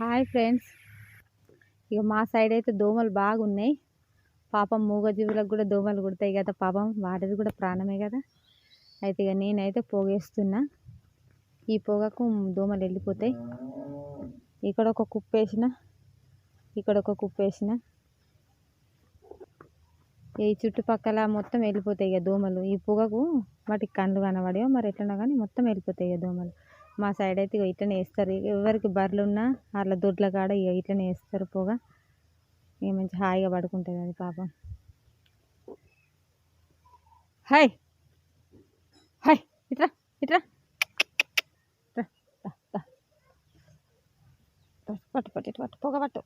Hi friends. ఇక మా side అయితే దోమలు బాగున్నాయి. పాపం మూగజీవులకు కూడా దోమలు కుడతాయి కదా పాపం. వాటిది కూడా ప్రాణమే కదా. అయితే ఇక నేనైతే పోగేస్తున్నా. ఈ పొగకు దోమలు వెళ్ళిపోతాయి. ఇక్కడ ఒక కుప్ప వేసిన ఇక్కడ ఒక కుప్ప వేసిన. ఈ చుట్టుపక్కల మొత్తం వెళ్ళిపోతాయి ఇక దోమలు. ఈ పొగకు వాటికి కళ్ళు కనబడేవో మరి ఎట్లన్నా కానీ మొత్తం వెళ్ళిపోతాయి ఇక దోమలు. మా సైడ్ అయితే ఇక ఇట్లనే వేస్తారు. ఎవరికి బర్రెలు ఉన్నా అట్లా దొడ్ల కాడ ఇక ఇట్లనే వేస్తారు పొగ. ఇక మంచి హాయిగా పడుకుంటుంది అది పాపం. హాయ్ హాయ్ ఇట్రా! ఇట్రా! పట్టు పట్టు ఇటు పట్టు. పొగ పట్టు.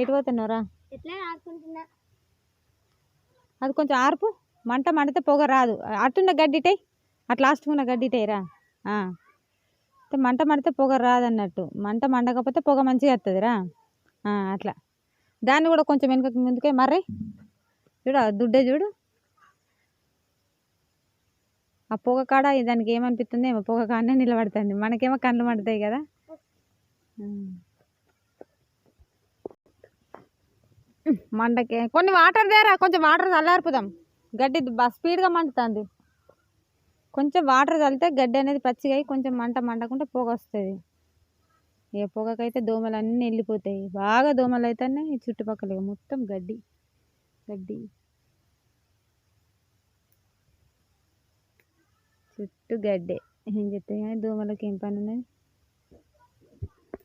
ఎటు పోతున్నావురా ఆడుకుంటున్నా? అది కొంచెం ఆర్పు. మంట మండితే పొగ రాదు. అట్టున్న గడ్డిటై అట్లా లాస్ట్ ఉన్న గడ్డిటైరా మంట మండితే పొగ రాదు అన్నట్టు మంట మండకపోతే పొగ మంచిగా వస్తుందిరా అట్లా. దాన్ని కూడా కొంచెం వెనుక ముందుకే మర్రి. చూడు దుడ్డే చూడు. ఆ పొగ కాడ దానికి ఏమనిపిస్తుంది ఏమో. పొగ కాడనే నిలబడుతుంది. మనకేమో కళ్ళు మండుతాయి కదా. మండకే. కొన్ని వాటర్ దేరా కొంచెం వాటర్ చల్లారిపోదాం. గడ్డి స్పీడ్గా మండుతుంది. కొంచెం వాటర్ చల్లితే గడ్డి అనేది పచ్చిగా కొంచెం మంట మండకుండా పొగ వస్తుంది ఏ పొగకైతే దోమలు అన్నీ వెళ్ళిపోతాయి. బాగా దోమలు అయితేనే ఈ చుట్టుపక్కల ఇక మొత్తం గడ్డి. గడ్డి. చుట్టూ గడ్డే. ఏం చెప్తాయి కానీ దోమలకి ఏం పని ఉన్నది?